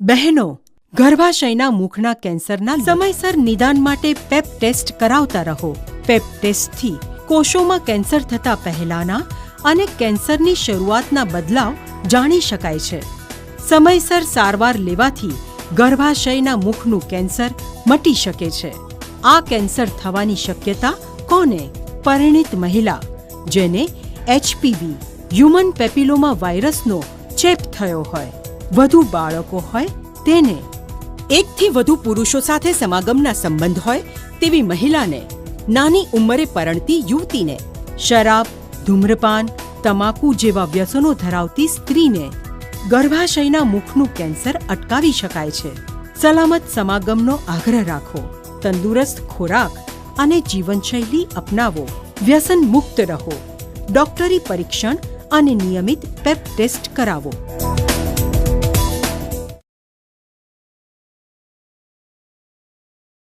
બહેનો, ગર્ભાશયના મુખના કેન્સરના સમયસર નિદાન માટે પેપ ટેસ્ટ કરાવતા રહો. પેપ ટેસ્ટથી કોષોમાં કેન્સર થતા પહેલાના અને કેન્સરની શરૂઆતના બદલાવ જાણી શકાય છે. સમયસર સારવાર લેવાથી ગર્ભાશયના મુખનું કેન્સર મટી શકે છે. આ કેન્સર થવાની શક્યતા કોને? પરિણિત મહિલા, જેને એચપીવી, હ્યુમન પેપિલોમા વાયરસનો ચેપ થયો હોય. વધુ બાળકો હોય તેને એકથી વધુ પુરુષો સાથે સમાગમના સંબંધ હોય તેવી મહિલાને નાની ઉંમરે પરણતી યુવતીને શરાબ, ધૂમ્રપાન, તમાકુ જેવા વ્યસનો ધરાવતી સ્ત્રીને ગર્ભાશયના મુખનું કેન્સર અટકાવી શકાય છે. સલામત સમાગમનો આગ્રહ રાખો. તંદુરસ્ત ખોરાક અને જીવનશૈલી અપનાવો. વ્યસન મુક્ત રહો. ડોક્ટરી પરીક્ષણ અને નિયમિત પેપ ટેસ્ટ કરાવો.